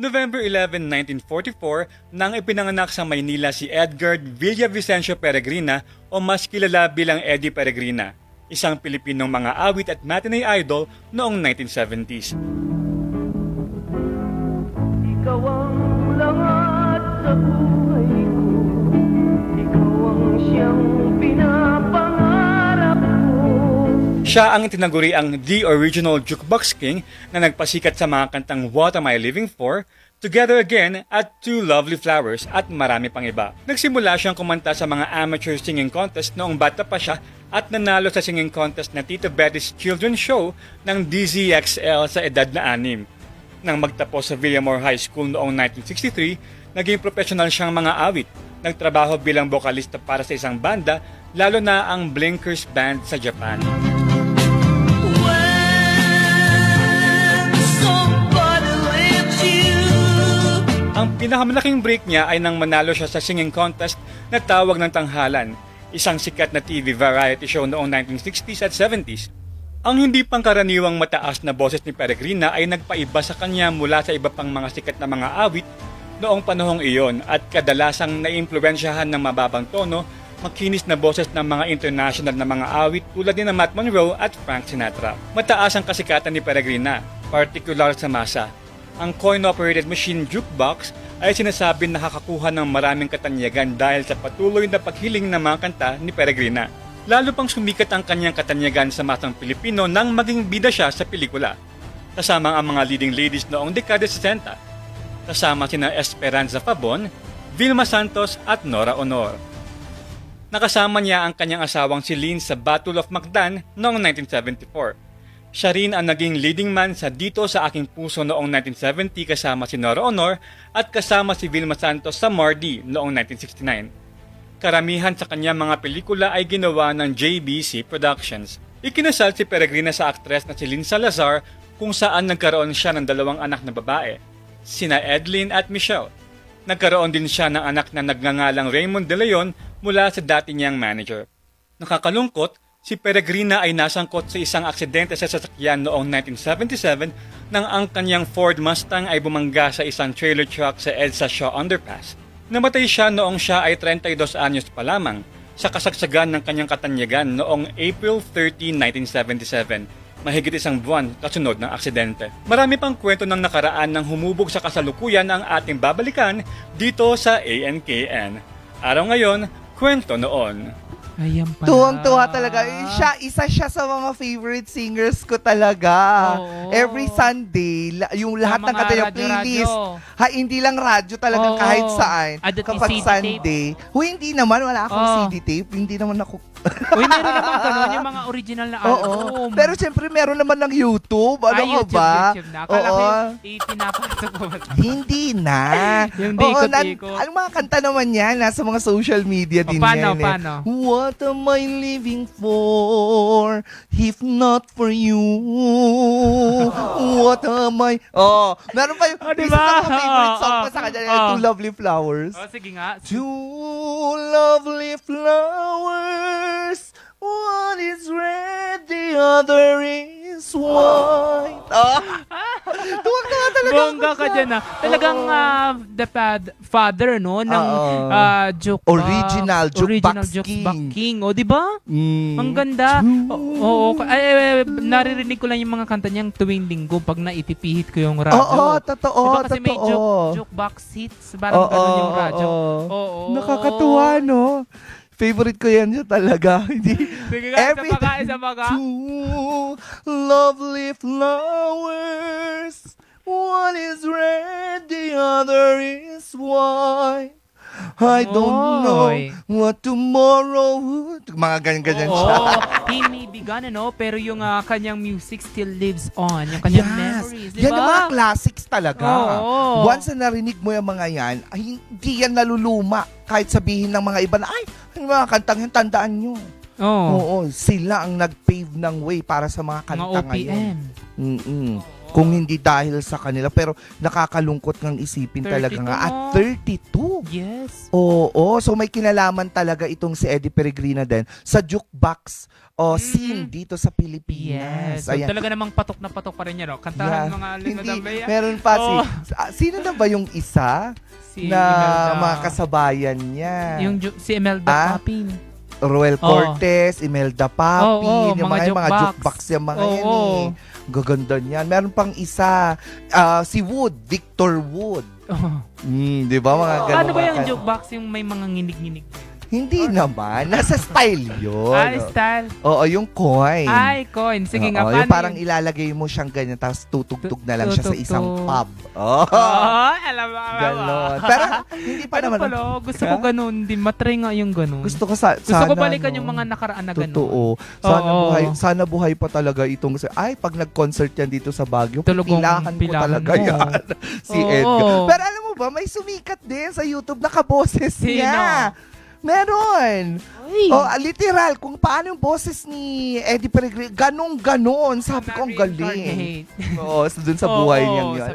November 11, 1944, nang ipinanganak sa Maynila si Edgar Villavicencio Peregrina o mas kilala bilang Eddie Peregrina, isang Pilipinong mga awit at matinee idol noong 1970s. Ikaw ang lahat sa buhay ko Ikaw ang siyang ko Siya ang itinaguri ang The Original Jukebox King na nagpasikat sa mga kantang What Am I Living For, Together Again at Two Lovely Flowers at marami pang iba. Nagsimula siyang kumanta sa mga amateur singing contest noong bata pa siya at nanalo sa singing contest na Tito Betty's Children's Show ng DZXL sa edad na anim. Nang magtapos sa Villamore High School noong 1963, naging professional siyang mga awit. Nagtrabaho bilang bokalista para sa isang banda, lalo na ang Blinkers Band sa Japan. Ang pinakamalaking break niya ay nang manalo siya sa singing contest na tawag ng tanghalan, isang sikat na TV variety show noong 1960s at 70s. Ang hindi pangkaraniwang mataas na boses ni Peregrina ay nagpaiba sa kanya mula sa iba pang mga sikat na mga awit noong panahong iyon at kadalasang naimpluwensyahan ng mababang tono, makinis na boses ng mga international na mga awit tulad ni na Matt Monroe at Frank Sinatra. Mataas ang kasikatan ni Peregrina, particular sa masa. Ang coin-operated machine jukebox ay sinasabi na nakakakuha ng maraming katanyagan dahil sa patuloy na paghiling ng mga kanta ni Peregrina. Lalo pang sumikat ang kanyang katanyagan sa masang Pilipino nang maging bida siya sa pelikula. Kasama ang mga leading ladies noong dekada 60. Kasama sina Esperanza Pabon, Vilma Santos at Nora Honor. Nakasama niya ang kanyang asawang si Lynn sa Battle of Macdan noong 1974. Siya rin ang naging leading man sa Dito sa Aking Puso noong 1970 kasama si Nora Honor at kasama si Vilma Santos sa Mardi noong 1969. Karamihan sa kanyang mga pelikula ay ginawa ng JBC Productions. Ikinasal si Peregrina sa aktres na si Lynn Salazar kung saan nagkaroon siya ng dalawang anak na babae, sina Edlin at Michelle. Nagkaroon din siya ng anak na nagngangalang Raymond De Leon mula sa dati niyang manager. Nakakalungkot, si Peregrina ay nasangkot sa isang aksidente sa sasakyan noong 1977 nang ang kanyang Ford Mustang ay bumangga sa isang trailer truck sa EDSA Shaw Underpass. Namatay siya noong siya ay 32 anyos pa lamang sa kasagsagan ng kanyang katanyagan noong April 13, 1977 mahigit isang buwan kasunod ng aksidente. Marami pang kwento ng nakaraan ng humubog sa kasalukuyan ang ating babalikan dito sa ANKN. Araw ngayon, kwento noon. Ayan pala. Tuwang-tuwa talaga. Eh, Siya, isa siya sa mga favorite singers ko talaga. Oo. Every Sunday, la- yung lahat ng mga kanta niya, radyo-radyo. playlist. Ha, hindi lang radyo talagang Oo. kahit saan. Ah, dati Kapag CD Sunday. Huy, hindi naman. Wala akong Oo. CD tape. Hindi naman ako. Uy, meron naman ganun, yung mga original na Oo. album. Pero siyempre, meron naman ng YouTube. Ano Ay, ka YouTube, ba? YouTube na. Akala ko Oo. yung ko? Hindi na. Yung Oo, dikot-dikot. Ang mga kanta naman yan, nasa mga social media O, din paano, yan. eh. paano? What am I living for if not for you? What am I... Oh, meron pa yung... Oh, isa sa mga favorite song Oo, ko sa kanya, oo. Two Lovely Flowers. Oh, sige nga. Two lovely flowers, one is red, the other is white. Ah! Bongga ka dyan ah. Talagang Oo. ah, the fad- father, no? Ng Oo. ah, juke, Original original jukebox jukebox king. king. O, di ba? Mm. Ang ganda. O- Oo. ay, ay, ay, naririnig ko lang yung mga kanta niyang tuwing linggo pag naitipihit ko yung radyo. Oo, totoo, Diba kasi may totoo. juke, jukebox hits, parang ganun yung radyo. oo. Oo. Nakakatuwa, no? Favorite ko yan siya talaga. Hindi. Sige nga, Every isa pa ka, isa pa ka. Two lovely flowers. One is red, the other is white. I don't know Oy. what tomorrow would... Mga ganyan-ganyan siya. Oo, he may be gone, ano, pero yung ah, kanyang music still lives on. Yung kanyang memories, di Yan ang mga ba? classics talaga. Oo. Once na narinig mo yung mga yan, ay, hindi yan naluluma. Kahit sabihin ng mga iba na, ay, yung mga kantang yan, tandaan nyo. Oo. Oo, sila ang nag-pave ng way para sa mga Mga kanta ngayon. OPM. Mm-mm. Kung hindi dahil sa kanila. Pero nakakalungkot ng isipin talaga 32 nga. At no? 32. Yes. Oo, so may kinalaman talaga itong si Eddie Peregrina din sa jukebox o Mm. scene dito sa Pilipinas. Yes. So, Ayan. talaga namang patok na patok pa rin yan. No? Kantahan Yeah. mga Hindi, Bea. meron pa si, Oo. ah, sino na ba yung isa Si na Imelda. mga kasabayan niya? Yung si Imelda Ah? Papin. Roel Oo. Cortez, Imelda Papi, Oo, yung mga mga, yung mga jukebox. jukebox yung mga Oo, yan oo. eh. Gaganda niyan. Meron pang isa, ah, si Wood, Victor Wood. Oh. Hmm, di ba mga ganun? Ano ba yung jukebox yung may mga nginig-nginig? Hindi naman. Nasa style yun. Ah, style. Oo, yung coin. Ay, coin. Sige nga, Oo, paano yung parang yun? ilalagay mo siyang ganyan, tapos tutugtog na lang siya sa Tutugtog. isang pub. Oh, Oh, alam mo. alam mo. ganon. Pero hindi pa Ano naman. pala, gusto ko ganun din. Matry nga yung ganun. Gusto ko sa, Gusto sana, ko balikan no? yung mga nakaraan na ganun. Totoo. Sana Oo. buhay, sana buhay pa talaga itong ay pag nag-concert yan dito sa Baguio, Talagang pilahan ko pilahan talaga mo. yan. si Oo. Edgar. Pero alam mo ba, may sumikat din sa YouTube na kaboses Sino? niya. Meron. Ay. Oh, ah, literal, kung paano yung boses ni Eddie Peregrino, ganong ganon. Sabi ko, ang galing. Oo, so dun sa buhay niyang yun.